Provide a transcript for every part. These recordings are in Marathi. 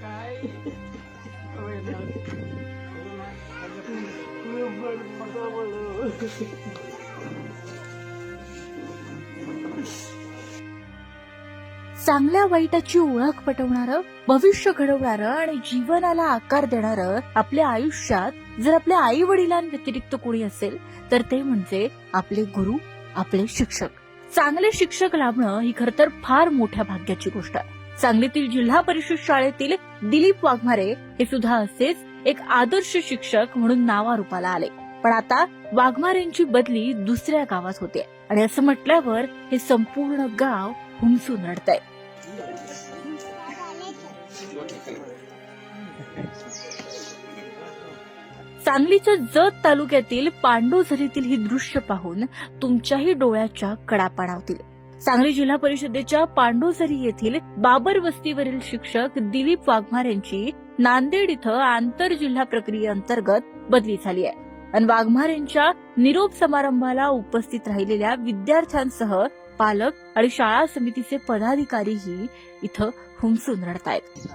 काय चांगल्या वाईटाची ओळख पटवणारं भविष्य घडवणारं आणि जीवनाला आकार देणारं आपल्या आयुष्यात जर आपल्या आई वडिलांव्यतिरिक्त कोणी असेल तर ते म्हणजे आपले गुरु आपले शिक्षक. चांगले शिक्षक लाभणं ही खरं तर फार मोठ्या भाग्याची गोष्ट आहे. सांगलीतील जिल्हा परिषद शाळेतील दिलीप वाघमारे हे सुद्धा असेच एक आदर्श शिक्षक म्हणून नावारूपाला आले. पण आता वाघमारेंची बदली दुसऱ्या गावात होते. आणि असं म्हटल्यावर हे संपूर्ण गाव हुमसून रडतंय सांगलीच्या जत तालुक्यातील पांडोझरीतील ही दृश्य पाहून तुमच्याही डोळ्याच्या कडा पाणावतील सांगली जिल्हा परिषदेच्या पांडोझरी येथील बाबर वस्तीवरील शिक्षक दिलीप वाघमार यांची नांदेड इथं आंतरजिल्हा प्रक्रिये प्रक्रियेअंतर्गत बदली झाली आहे. आणि वाघमार यांच्या निरोप समारंभाला उपस्थित राहिलेल्या विद्यार्थ्यांसह पालक आणि शाळा समितीचे पदाधिकारीही इथं हुमसून रडतायत.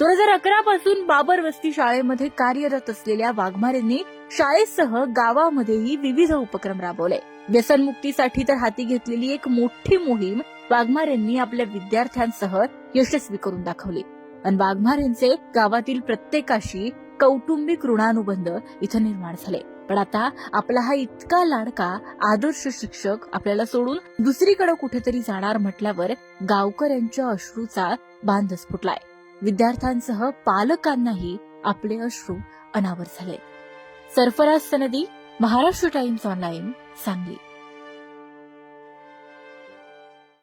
दोन हजार अकरा पासून बाबर वस्ती शाळेमध्ये कार्यरत असलेल्या वाघमारेंनी शाळेसह गावामध्येही विविध उपक्रम राबवले. व्यसनमुक्तीसाठी तर हाती घेतलेली एक मोठी मोहीम वाघमारेंनी आपल्या विद्यार्थ्यांसह यशस्वी करून दाखवली. आणि वाघमारेंचे गावातील प्रत्येकाशी कौटुंबिक ऋणानुबंध इथं निर्माण झाले. पण आता आपला हा इतका लाडका आदर्श शिक्षक आपल्याला सोडून दुसरीकडे कुठेतरी जाणार म्हटल्यावर गावकऱ्यांच्या अश्रूचा बांधच फुटलाय. विद्यार्थ्यांसह पालकांनाही आपले अश्रू अनावर झाले. सरफराज सनदी महाराष्ट्र टाइम्स ऑनलाईन सांगली.